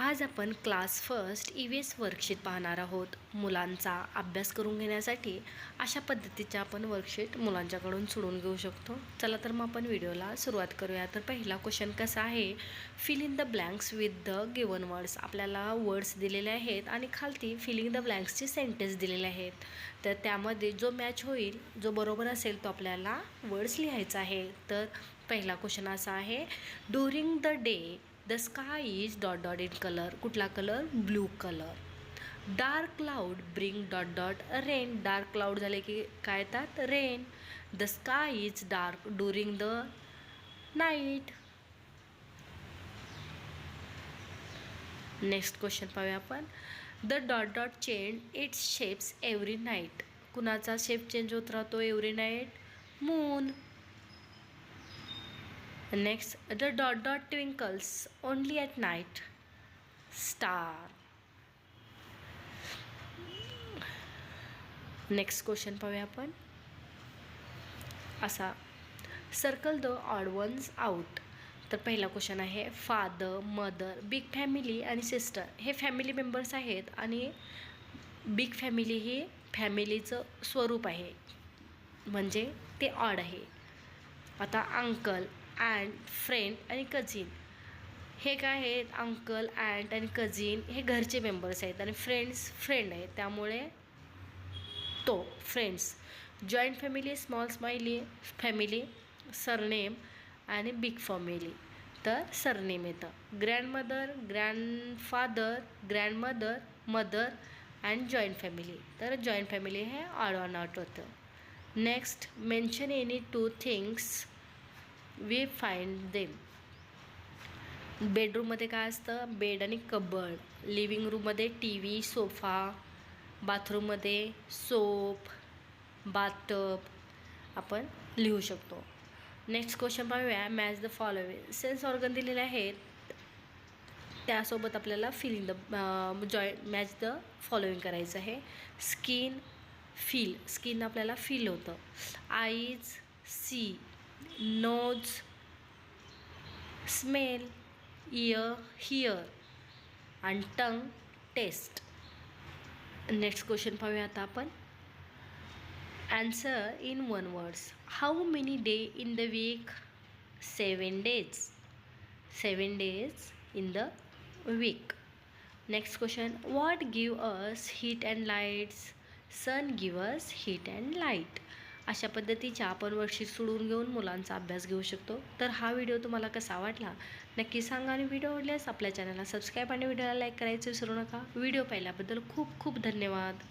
आज आपण class first E V S worksheet पाहणार आहोत. मुलांचा अभ्यास करून घेण्यासाठी अशा पद्धतीच्या आपण वर्कशीट मुलांच्याकडून सोडून घेऊ शकतो. चला तर मग आपण व्हिडिओला सुरुवात करूया. तर पहिला क्वेश्चन कसा आहे? Fill in the blanks with the given words आपल्याला वर्ड्स दिलेले आहेत आणि खालती फिलिंग द ब्लँक्सचे सेंटेन्स दिलेले आहेत. तर त्यामध्ये जो मॅच होईल जो बरोबर असेल तो आपल्याला वर्ड्स लिहायचा आहे. तर पहिला क्वेश्चन असा आहे. During the day the sky is dot dot in colour कुठला colour blue colour dark cloud bring dot dot rain dark cloud झाले की काय येतात? Rain the sky is dark during the night next question पाहूया आपण. The dot dot change its shapes every night कुणाचा shape change होत राहतो? Every night moon next the dot dot twinkles only at night star next question पाहूया आपण. असा. Circle the odd ones out तर पहिला क्वेश्चन आहे फादर मदर बिग फॅमिली आणि सिस्टर हे फॅमिली मेंबर्स आहेत आणि बिग फॅमिली ही फॅमिलीचं स्वरूप आहे. म्हणजे ते ऑड आहे. आता अंकल अँड फ्रेंड आणि कझिन हे काय आहेत? अंकल अँट आणि कझिन हे घरचे मेंबर्स आहेत आणि फ्रेंड्स फ्रेंड आहेत. त्यामुळे तो friends joint family small smiley family surname आणि बिग फॅमिली तर सरनेम येतं. Grandmother grandfather grandmother mother and joint family तर जॉईंट फॅमिली हे ऑड ऑन आउट होतं. Next mention any two things we find them. बेडरूममध्ये काय असतं? बेड आणि कबड. लिव्हिंग रूममध्ये टी व्ही सोफा. बाथरूममध्ये सोप बाथटब आपण लिहू शकतो. नेक्स्ट क्वेश्चन पाहूया. Match the following sense organ दिलेले आहेत. त्यासोबत आपल्याला filling the joy match the following करायचं आहे. Skin feel. स्किन आपल्याला फील होतं. Eyes see. Nose smell ear hear आणि टंग टेस्ट नेक्स्ट क्वेश्चन पाहूया आता आपण. Answer in one words how many day in the week seven days seven days in the week next question what give us heat and lights sun give us heat and light अशा पद्धतीच्या आपण worksheet सोडून घेऊन मुलांचा अभ्यास घेऊ शकतो. तर हा व्हिडिओ तुम्हाला कसा वाटला? नक्की सांगा आणि व्हिडिओ आवडल्यास आपल्या चॅनलला सबस्क्राईब आणि व्हिडिओला लाईक करायचं विसरू नका. व्हिडिओ पाहिल्याबद्दल खूप खूप धन्यवाद.